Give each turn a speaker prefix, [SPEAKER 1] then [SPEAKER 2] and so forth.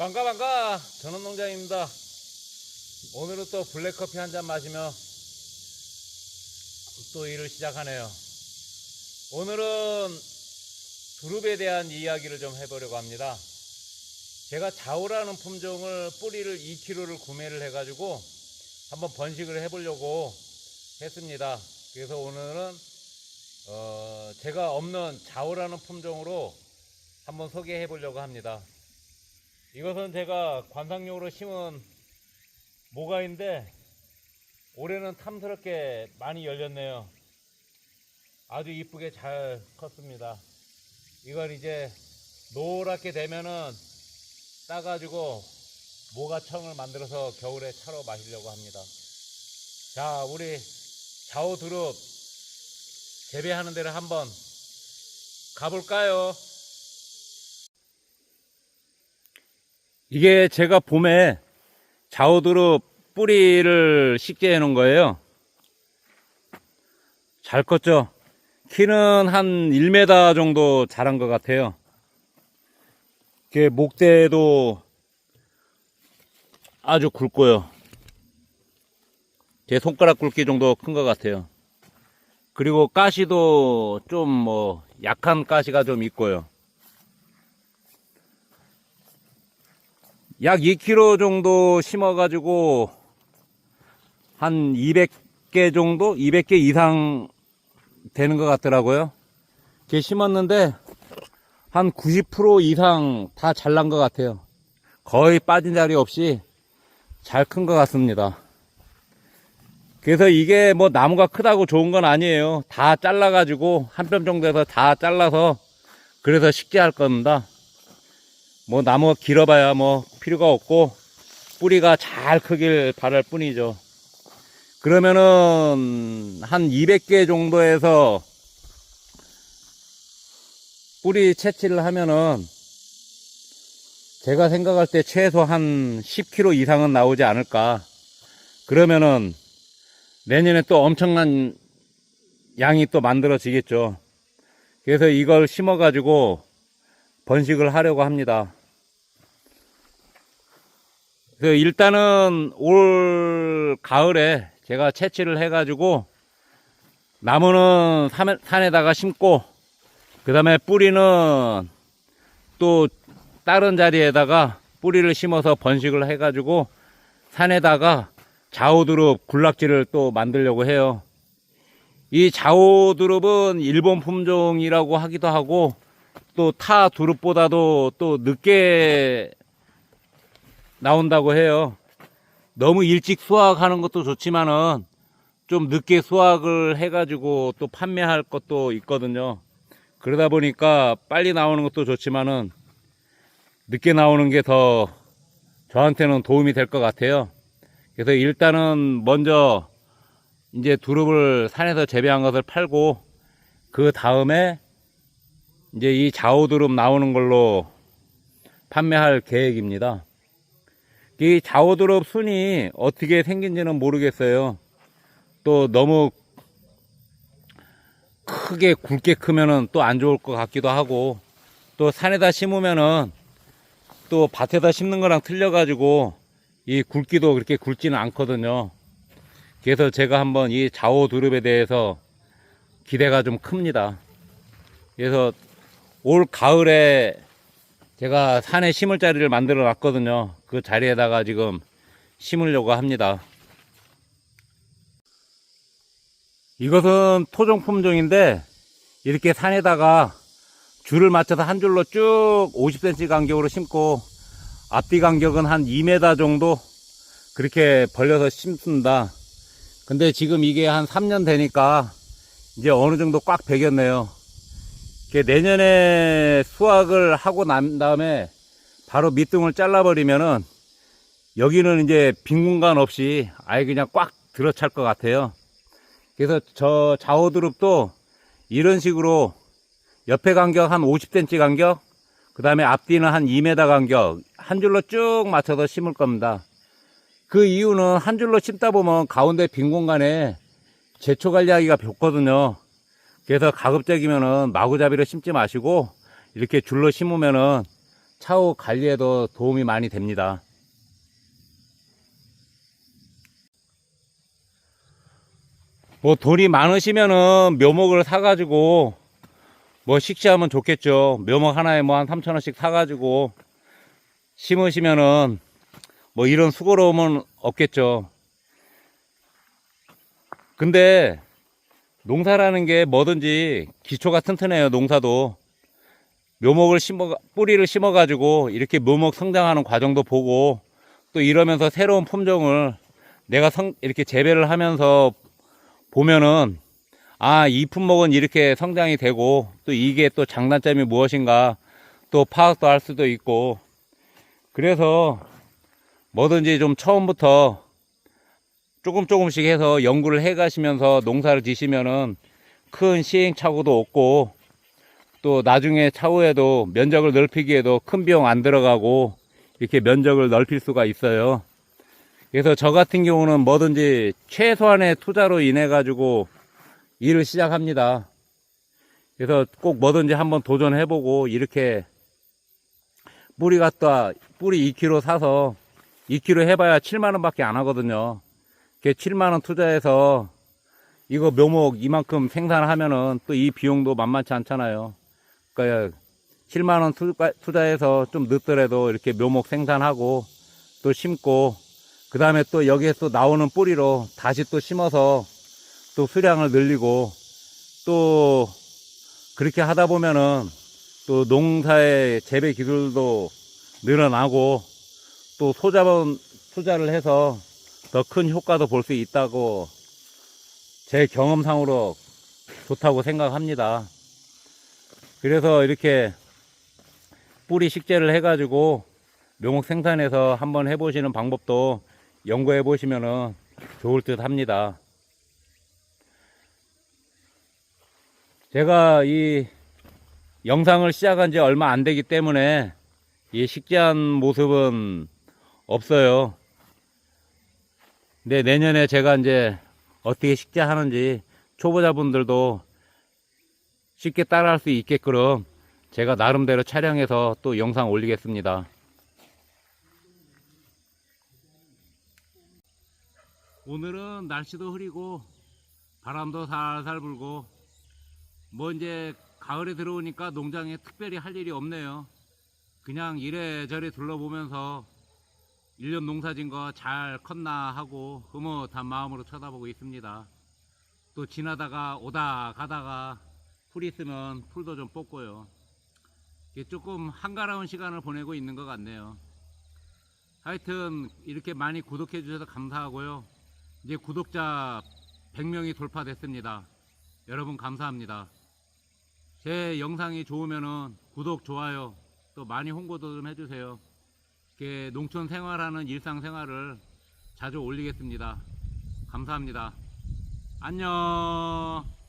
[SPEAKER 1] 반가 반가 전원 농장입니다. 오늘은 또 블랙커피 한 잔 마시며 또 일을 시작하네요. 오늘은 두릅에 대한 이야기를 좀 해보려고 합니다. 제가 자오라는 품종을 뿌리를 2kg를 구매를 해 가지고 한번 번식을 해보려고 했습니다. 그래서 오늘은 어, 제가 없는 자오라는 품종으로 한번 소개해 보려고 합니다. 이것은 제가 관상용으로 심은 모가인데 올해는 탐스럽게 많이 열렸네요. 아주 이쁘게 잘 컸습니다. 이걸 이제 노랗게 되면은 따가지고 모가청을 만들어서 겨울에 차로 마시려고 합니다. 자, 우리 좌우 두릅 재배하는 데를 한번 가볼까요? 이게 제가 봄에 좌우두릅 뿌리를 식재 해 놓은 거예요. 잘 컸죠? 키는 한 1m 정도 자란 것 같아요. 이게 목대도 아주 굵고요. 제 손가락 굵기 정도 큰 것 같아요. 그리고 가시도 좀 뭐 약한 가시가 좀 있고요. 약 2kg 정도 심어가지고 한 200개 정도, 200개 이상 되는 것 같더라고요. 이렇게 심었는데 한 90% 이상 다 잘난 것 같아요. 거의 빠진 자리 없이 잘 큰 것 같습니다. 그래서 이게 뭐 나무가 크다고 좋은 건 아니에요. 다 잘라가지고 한 뼘 정도에서 다 잘라서 그래서 식재할 겁니다. 뭐 나무가 길어봐야 뭐 필요가 없고 뿌리가 잘 크길 바랄 뿐이죠. 그러면은 한 200개 정도에서 뿌리 채취를 하면은 제가 생각할 때 최소 한 10kg 이상은 나오지 않을까. 그러면은 내년에 또 엄청난 양이 또 만들어지겠죠. 그래서 이걸 심어가지고 번식을 하려고 합니다. 그 일단은 올 가을에 제가 채취를 해가지고 나무는 산- 산에다가 심고 그 다음에 뿌리는 또 다른 자리에다가 뿌리를 심어서 번식을 해가지고 산에다가 자오두릅 군락지를 또 만들려고 해요. 이 자오두릅은 일본 품종이라고 하기도 하고 또 타 두릅보다도 또 늦게 나온다고 해요. 너무 일찍 수확하는 것도 좋지만은 좀 늦게 수확을 해가지고 또 판매할 것도 있거든요. 그러다 보니까 빨리 나오는 것도 좋지만은 늦게 나오는 게 더 저한테는 도움이 될 것 같아요. 그래서 일단은 먼저 이제 두릅을 산에서 재배한 것을 팔고 그 다음에 이제 이 좌우 두릅 나오는 걸로 판매할 계획입니다. 이 좌우두릅 순이 어떻게 생긴지는 모르겠어요. 또 너무 크게 굵게 크면은 또 안 좋을 것 같기도 하고 또 산에다 심으면은 또 밭에다 심는 거랑 틀려가지고 이 굵기도 그렇게 굵지는 않거든요. 그래서 제가 한번 이 좌우 두릅에 대해서 기대가 좀 큽니다. 그래서 올 가을에 제가 산에 심을 자리를 만들어 놨거든요. 그 자리에다가 지금 심으려고 합니다. 이것은 토종 품종인데 이렇게 산에다가 줄을 맞춰서 한 줄로 쭉 50cm 간격으로 심고 앞뒤 간격은 한 2m 정도 그렇게 벌려서 심습니다. 근데 지금 이게 한 3년 되니까 이제 어느 정도 꽉 배겼네요. 이렇게 내년에 수확을 하고 난 다음에 바로 밑둥을 잘라버리면은 여기는 이제 빈 공간 없이 아예 그냥 꽉 들어찰 것 같아요. 그래서 저 좌우드룹도 이런 식으로 옆에 간격 한 50cm 간격, 그 다음에 앞뒤는 한 2m 간격, 한 줄로 쭉 맞춰서 심을 겁니다. 그 이유는 한 줄로 심다 보면 가운데 빈 공간에 제초 관리하기가 좋거든요. 그래서 가급적이면은 마구잡이로 심지 마시고 이렇게 줄로 심으면은 차후 관리에도 도움이 많이 됩니다. 뭐 돈이 많으시면은 묘목을 사가지고 뭐 식시하면 좋겠죠. 묘목 하나에 뭐 한 3천원씩 사가지고 심으시면은 뭐 이런 수고로움은 없겠죠. 근데 농사라는 게 뭐든지 기초가 튼튼해요. 농사도 묘목을 심어 뿌리를 심어 가지고 이렇게 묘목 성장하는 과정도 보고 또 이러면서 새로운 품종을 내가 성 이렇게 재배를 하면서 보면은 아 이 품목은 이렇게 성장이 되고 또 이게 또 장단점이 무엇인가 또 파악도 할 수도 있고 그래서 뭐든지 좀 처음부터 조금 조금씩 해서 연구를 해 가시면서 농사를 지시면은 큰 시행착오도 없고 또 나중에 차후에도 면적을 넓히기에도 큰 비용 안 들어가고 이렇게 면적을 넓힐 수가 있어요. 그래서 저 같은 경우는 뭐든지 최소한의 투자로 인해 가지고 일을 시작합니다. 그래서 꼭 뭐든지 한번 도전해보고 이렇게 뿌리 갖다 뿌리 2kg 사서 2kg 해봐야 7만 원 밖에 안 하거든요. 그 7만 원 투자해서 이거 묘목 이만큼 생산하면은 또 이 비용도 만만치 않잖아요. 그러니까 7만 원 투자- 투자해서 좀 늦더라도 이렇게 묘목 생산하고 또 심고 그 다음에 또 여기에 또 나오는 뿌리로 다시 또 심어서 또 수량을 늘리고 또 그렇게 하다 보면은 또 농사의 재배 기술도 늘어나고 또 소자본 투자를 해서 더 큰 효과도 볼 수 있다고 제 경험상으로 좋다고 생각합니다. 그래서 이렇게 뿌리 식재를 해가지고 묘목 생산해서 한번 해보시는 방법도 연구해 보시면은 좋을 듯 합니다. 제가 이 영상을 시작한 지 얼마 안 되기 때문에 이 식재한 모습은 없어요. 근데 내년에 제가 이제 어떻게 식재하는지 초보자분들도 쉽게 따라할 수 있게끔 제가 나름대로 촬영해서 또 영상 올리겠습니다. 오늘은 날씨도 흐리고 바람도 살살 불고 뭐 이제 가을에 들어오니까 농장에 특별히 할 일이 없네요. 그냥 이래저래 둘러보면서 1년 농사진 거 잘 컸나 하고 흐뭇한 마음으로 쳐다보고 있습니다. 또 지나다가 오다 가다가 풀 있으면 풀도 좀 뽑고요. 조금 한가로운 시간을 보내고 있는 것 같네요. 하여튼 이렇게 많이 구독해 주셔서 감사하고요. 이제 구독자 100명이 돌파됐습니다. 여러분 감사합니다. 제 영상이 좋으면은 구독, 좋아요 또 많이 홍보도 좀 해주세요. 이렇게 농촌 생활하는 일상 생활을 자주 올리겠습니다. 감사합니다. 안녕.